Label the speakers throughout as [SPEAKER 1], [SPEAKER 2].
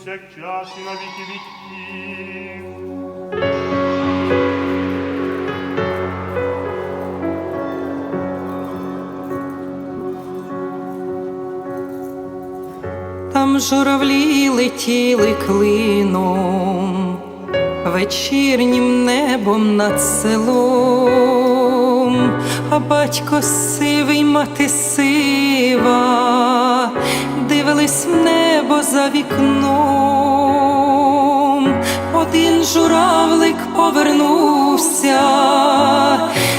[SPEAKER 1] Всякчас і на віки віків.
[SPEAKER 2] Там журавлі летіли клином, вечірнім небом над селом, а батько сивий, мати сива, дивились в небо за вікном. Один журавлик повернувся,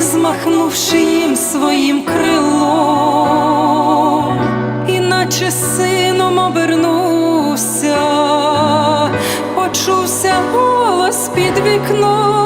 [SPEAKER 2] змахнувши їм своїм крилом іначе сином обернувся, почувся голос під вікном.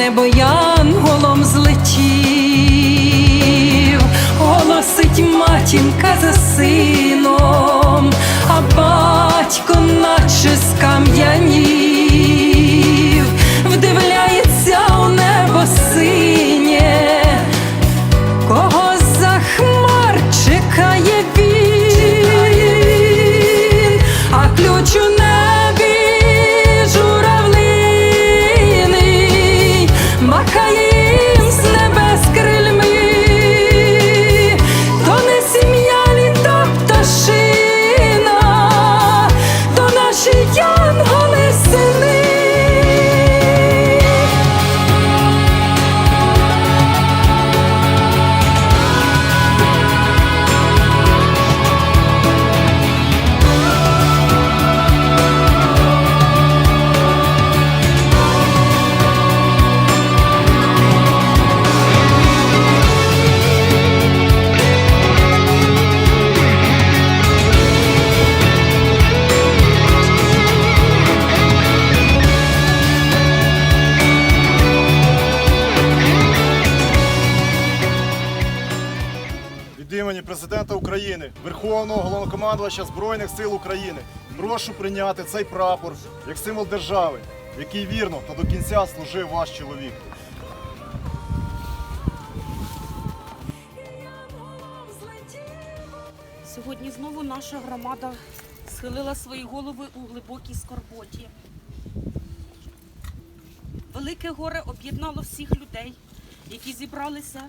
[SPEAKER 2] небо янголом злетів, голосить матінка за
[SPEAKER 3] України, Верховного головнокомандувача Збройних сил України, прошу прийняти цей прапор як символ держави, який вірно та до кінця служив ваш чоловік.
[SPEAKER 4] Сьогодні знову наша громада схилила свої голови у глибокій скорботі. Велике горе об'єднало всіх людей, які зібралися,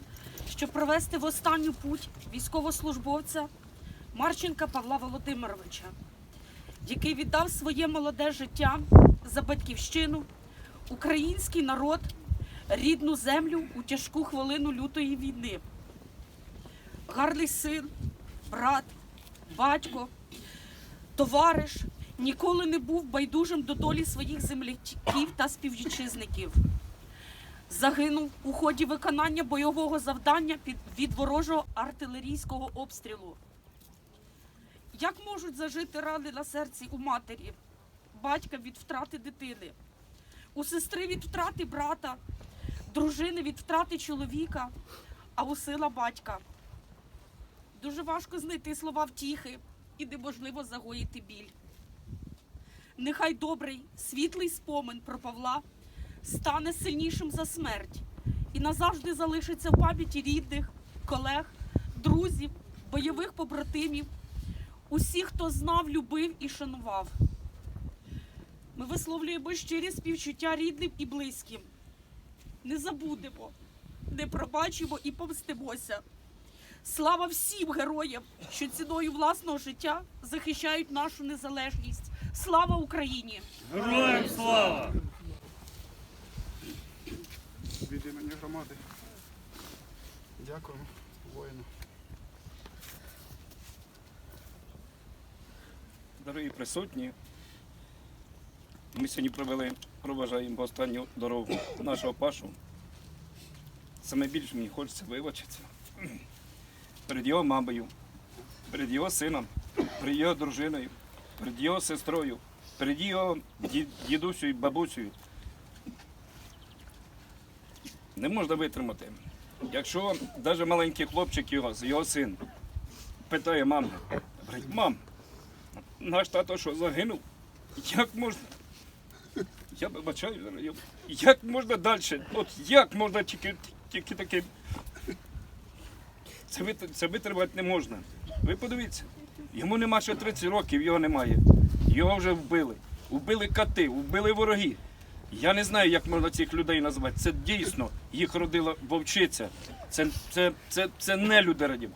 [SPEAKER 4] щоб провести в останню путь військовослужбовця Марченка Павла Володимировича, який віддав своє молоде життя за батьківщину, український народ, рідну землю у тяжку хвилину лютої війни. Гарний син, брат, батько, товариш ніколи не був байдужим до долі своїх земляків та співвітчизників. Загинув у ході виконання бойового завдання від ворожого артилерійського обстрілу. Як можуть зажити рани на серці у матері, батька від втрати дитини, у сестри від втрати брата, дружини від втрати чоловіка, а у сила батька? Дуже важко знайти слова втіхи і неможливо загоїти біль. Нехай добрий, світлий спомин про Павла стане сильнішим за смерть і назавжди залишиться в пам'яті рідних, колег, друзів, бойових побратимів, усіх, хто знав, любив і шанував. Ми висловлюємо щирі співчуття рідним і близьким. Не забудемо, не пробачимо і помстимося. Слава всім героям, що ціною власного життя захищають нашу незалежність. Слава Україні!
[SPEAKER 1] Героям слава!
[SPEAKER 5] від імені громади. Дякуємо воїнам.
[SPEAKER 6] Дорогі присутні, ми сьогодні провели, проважаємо останню дорогу нашого Пашу. Саме більше мені хочеться вибачитися перед його мамою, перед його сином, перед його дружиною, перед його сестрою, перед його ді- дідусею і бабусею. Не можна витримати. Якщо навіть маленький хлопчик його, його син, питає маму, говорить, мам, наш тато що загинув? Як можна? Я вибачаю, як можна далі? От як можна тільки, тільки таке. Це, це витримати не можна. Ви подивіться, йому нема ще 30 років, його немає. Його вже вбили. Вбили коти, вбили вороги. Я не знаю, як можна цих людей назвати. Це дійсно їх родила вовчиця. Це, це, це, це не люди раді.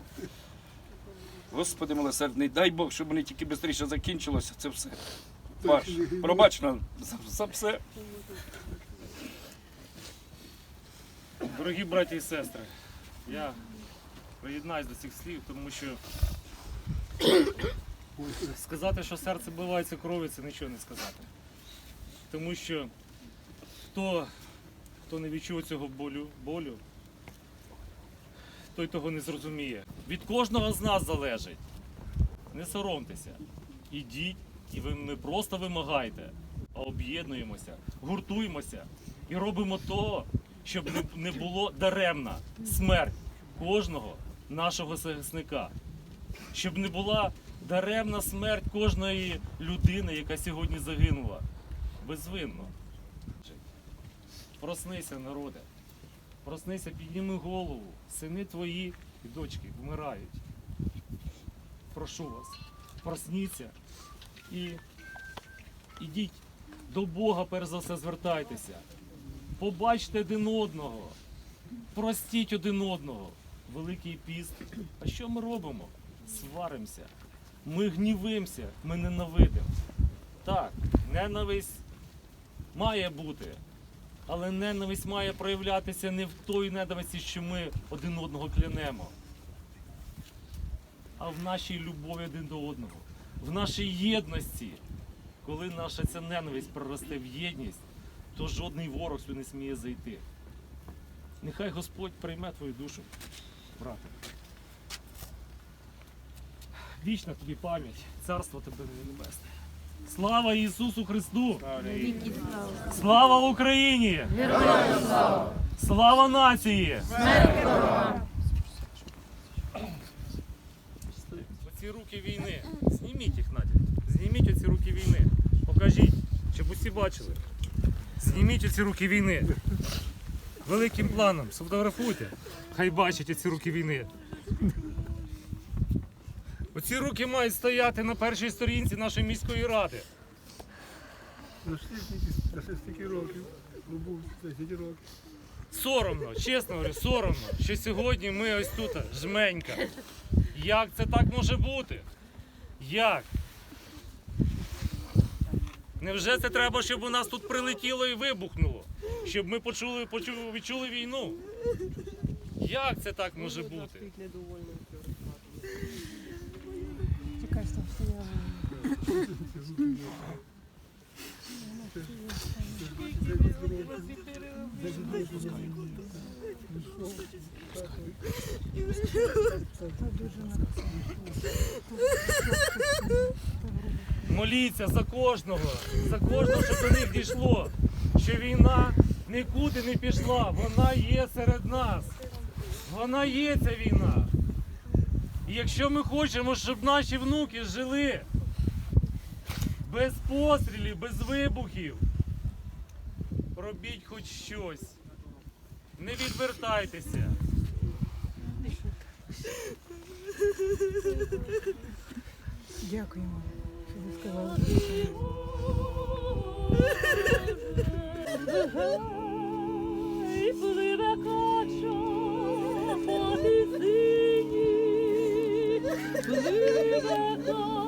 [SPEAKER 6] Господи милосердний, дай Бог, щоб вони тільки швидше закінчилося, це все. Паш, пробач нам за, за все.
[SPEAKER 1] Дорогі браті і сестри, я приєднаюсь до цих слів, тому що сказати, що серце бивається кров'ю, це нічого не сказати. Тому що хто, хто не відчув цього болю, болю, той того не зрозуміє. Від кожного з нас залежить. Не соромтеся. Ідіть і ви не просто вимагайте, а об'єднуємося, гуртуємося і робимо того, щоб не було даремна смерть кожного нашого захисника. Щоб не була даремна смерть кожної людини, яка сьогодні загинула. Безвинно. Проснися, народе. Проснися, підніми голову. Сини твої і дочки вмирають. Прошу вас, просніться і ідіть до Бога, перш за все, звертайтеся. Побачте один одного, простіть один одного. Великий піст. А що ми робимо? Сваримося. Ми гнівимося, ми ненавидимо. Так, ненависть має бути. Але ненависть має проявлятися не в той ненависті, що ми один одного клянемо, а в нашій любові один до одного, в нашій єдності. Коли наша ця ненависть проросте в єдність, то жодний ворог сюди не сміє зайти. Нехай Господь прийме твою душу, брате. Вічна тобі пам'ять, царство тебе небесне. Слава Ісусу Христу! Слава Україні! Слава нації! Оці руки війни. Зніміть їх, Надя. Зніміть оці руки війни. Покажіть, щоб усі бачили. Зніміть оці руки війни. Великим планом. Сфотографуйте. Хай бачать оці руки війни. Оці руки мають стояти на першій сторінці нашої міської ради.
[SPEAKER 5] За стільки років. Був 10 років.
[SPEAKER 1] Соромно, чесно говорю, соромно, що сьогодні ми ось тут, жменька. Як це так може бути? Як? Невже це треба, щоб у нас тут прилетіло і вибухнуло? Щоб ми почули, почули, відчули війну? Як це так може бути? Моліться за кожного, за кожного, щоб до них дійшло, що війна нікуди не пішла, вона є серед нас. Вона є ця війна якщо ми хочемо, щоб наші внуки жили без пострілів, без вибухів, робіть хоч щось. Не відвертайтеся.
[SPEAKER 7] Дякуємо, що ви сказали.
[SPEAKER 2] І коли накачу, Блюда